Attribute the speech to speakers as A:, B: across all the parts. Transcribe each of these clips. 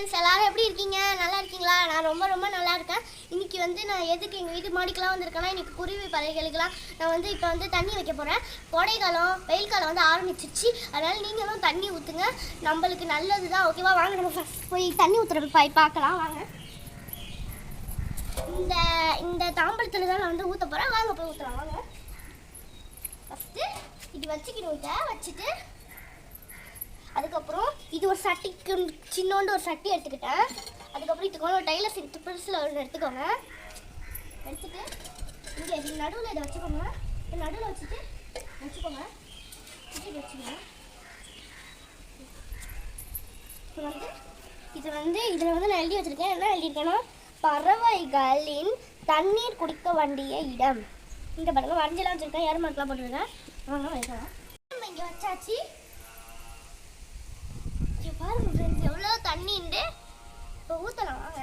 A: friends எல்லோரும் எப்படி இருக்கீங்க நல்லா இருக்கீங்களா நான் ரொம்ப ரொம்ப நல்லா இருக்கேன் இன்றைக்கி வந்து நான் எதுக்கு எங்கள் வீட்டு மாடிக்கெலாம் வந்திருக்கேன்னா இன்றைக்கி குருவி பறவைகளுக்கெலாம் நான் வந்து இப்போ வந்து தண்ணி வைக்க போகிறேன் கோடைக்காலம் வெயில் காலம் வந்து ஆரம்பிச்சிருச்சு அதனால் நீங்களும் தண்ணி ஊற்றுங்க நம்மளுக்கு நல்லது தான் ஓகேவா வாங்க நம்ம போய் தண்ணி ஊற்றுற போய் பார்க்கலாம் வாங்க இந்த இந்த தாம்பரத்தில் தான் நான் வந்து ஊற்ற போகிறேன் வாங்க போய் ஊற்றுறேன் வாங்க ஃபஸ்ட்டு இது வச்சுக்கிட்டு இதை வச்சுட்டு அதுக்கப்புறம் இது ஒரு சட்டிக்கு சின்னோண்டு ஒரு சட்டி எடுத்துக்கிட்டேன் அதுக்கப்புறம் இதுக்கு ஒரு டைலர் சிக்ஸ்த்து பெருசில் ஒன்று எடுத்துக்கோங்க எடுத்துட்டு இங்கே இது நடுவில் இதை வச்சுக்கோங்க நடுவில் வச்சுட்டு வச்சுக்கோங்க வச்சுட்டு வச்சுக்கோங்க இப்போ வந்து இது வந்து இதில் வந்து நான் எழுதி வச்சுருக்கேன் என்ன எழுதியிருக்கேன்னா பறவைகளின் தண்ணீர் குடிக்க வேண்டிய இடம் இங்கே பாருங்கள் வரைஞ்செல்லாம் வச்சுருக்கேன் யாரும் மக்களாக போட்டுருக்கேன் வாங்க வைக்கலாம் இங்கே வச்சாச்சு இப்போ ஊற்றலாம் வாங்க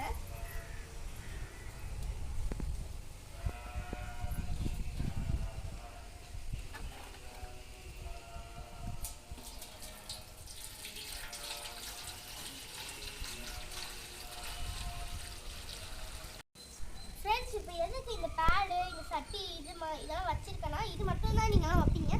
A: இப்போ எதுக்கு இந்த பேடு இந்த சட்டி இது மா இதெல்லாம் வச்சுருக்கேன்னா இது மட்டும்தான் நீங்கள்லாம் வைப்பீங்க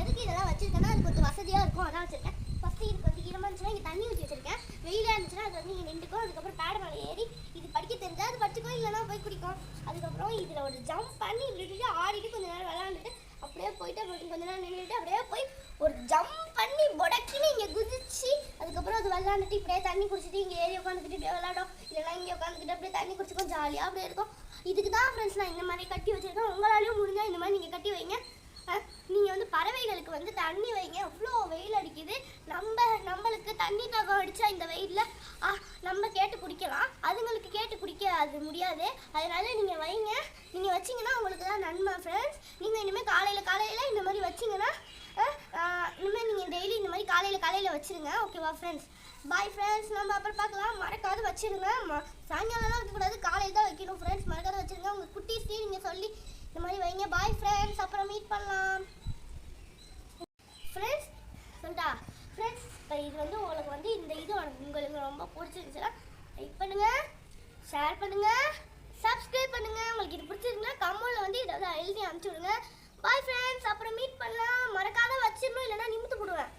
A: எதுக்கு இதெல்லாம் வச்சிருக்கேன்னா அது கொஞ்சம் வசதியா இருக்கும் அதான் வச்சிருக்கேன் ஃபஸ்ட்டு இதுக்கு வந்து ஈரமாக இருந்துச்சுன்னா இங்கே தண்ணி ஊற்றி வச்சிருக்கேன் வெயிலாக இருந்துச்சு பேட் வந்து இங்கே நின்றுக்கும் அதுக்கப்புறம் பேட மேலே ஏறி இது படிக்க தெரிஞ்சால் அது படிச்சுக்கோ இல்லைனா போய் குடிக்கும் அதுக்கப்புறம் இதில் ஒரு ஜம்ப் பண்ணி விட்டுட்டு ஆடிட்டு கொஞ்ச நேரம் விளாண்டுட்டு அப்படியே போயிட்டு அப்புறம் கொஞ்ச நேரம் நின்றுட்டு அப்படியே போய் ஒரு ஜம்ப் பண்ணி புடக்கின்னு இங்கே குதிச்சு அதுக்கப்புறம் அது விளாண்டுட்டு இப்படியே தண்ணி குடிச்சிட்டு இங்கே ஏறி உட்காந்துக்கிட்டு இப்படியே விளாடும் இல்லைனா இங்கே உட்காந்துக்கிட்டு அப்படியே தண்ணி குடிச்சிக்கும் ஜாலியாக அப்படியே இருக்கும் இதுக்கு தான் ஃப்ரெண்ட்ஸ் நான் இந்த மாதிரி கட்டி வச்சுருக்கேன் உங்களாலையும் முடிஞ்சால் இந்த மாதிரி நீங்கள் கட்டி வைங்க நீங்கள் வந்து பறவைகளுக்கு வந்து தண்ணி வைங்க அவ்வளோ வெயில் அடிக்குது நம்ம நம்மளுக்கு தண்ணி தாகம் அடித்தா இந்த வெயிலில் வச்சுக்கலாம் அதுங்களுக்கு கேட்டு குடிக்க அது முடியாது அதனால நீங்கள் வைங்க நீங்கள் வச்சிங்கன்னா உங்களுக்கு தான் நன்மை ஃப்ரெண்ட்ஸ் நீங்கள் இனிமேல் காலையில் காலையில் இந்த மாதிரி வச்சிங்கன்னா இனிமேல் நீங்கள் டெய்லி இந்த மாதிரி காலையில் காலையில் வச்சுருங்க ஓகேவா ஃப்ரெண்ட்ஸ் பாய் ஃப்ரெண்ட்ஸ் நம்ம அப்புறம் பார்க்கலாம் மறக்காது வச்சுருங்க சாயங்காலம்லாம் வைக்கக்கூடாது காலையில் தான் வைக்கணும் ஃப்ரெண்ட்ஸ் மறக்காது வச்சுருங்க உங்கள் குட்டீஸ்லேயும் நீங்கள் சொல்லி இந்த மாதிரி வைங்க பாய் ஃப்ரெண்ட்ஸ் அப்புறம் மீட் பண்ணலாம் ஃப்ரெண்ட்ஸ் சொல்லிட்டா ஃப்ரெண்ட்ஸ் இப்போ இது வந்து உங்களுக்கு வந்து இந்த இது உங்களுக்கு ரொம்ப பிடிச்சிருந்துச்சுன்னா லைக் பண்ணுங்க ஷேர் பண்ணுங்க சப்ஸ்கிரைப் பண்ணுங்க உங்களுக்கு இது பிடிச்சிருக்குன்னா கமெண்ட்ல வந்து ஏதாவது எழுதி அனுப்பிச்சு விடுங்க பாய் ஃப்ரெண்ட்ஸ் அப்புறம் மீட் பண்ணலாம் மறக்காத வச்சிடணும் இல்லைன்னா நிமித்து போடுவேன்